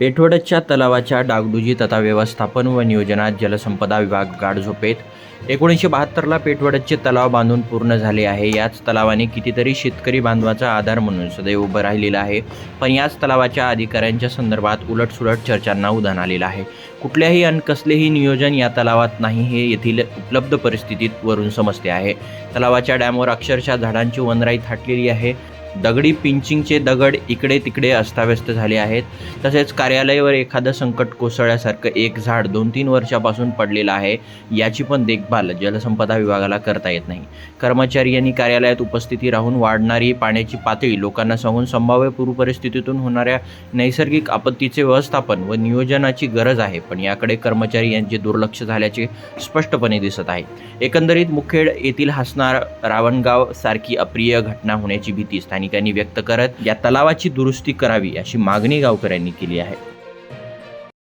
पेठवडच्या तलावाच्या डागडुजी तथा व्यवस्थापन व नियोजनात जलसंपदा विभाग गाडझोपेत एकोणीसशे बहात्तरला पेठवडचे तलाव बांधून पूर्ण झाले आहे. याच तलावाने कितीतरी शेतकरी बांधवाचा आधार म्हणून सदैव उभं राहिलेलं आहे. पण याच तलावाच्या अधिकाऱ्यांच्या संदर्भात उलटसुलट चर्चांना उधाण आलेलं आहे. कुठल्याही आणि कसलेही नियोजन या तलावात नाही हे येथील उपलब्ध परिस्थितीत वरून समजते आहे. तलावाच्या डॅमवर अक्षरशः झाडांची वनराई थाटलेली आहे. दगडी पिंचिंगचे दगड इकडे तिकडे अस्ताव्यस्त झाले आहेत. तसेच कार्यालयावर एखादं संकट कोसळल्यासारखं एक झाड दोन तीन वर्षापासून पडलेलं आहे. याची पण देखभाल जलसंपदा विभागाला करता येत नाही. कर्मचारी यांनी कार्यालयात उपस्थिती राहून वाढणारी पाण्याची पातळी लोकांना सांगून संभाव्य पूरपरिस्थितीतून होणाऱ्या नैसर्गिक आपत्तीचे व्यवस्थापन व नियोजनाची गरज आहे. पण याकडे कर्मचारी यांचे दुर्लक्ष झाल्याचे स्पष्टपणे दिसत आहे. एकंदरीत मुखेड येथील हसणार रावणगाव सारखी अप्रिय घटना होण्याची भीती स्थानिकांनी व्यक्त करत या तलावाची दुरुस्ती करावी अशी मागणी गावकऱ्यांनी केली आहे.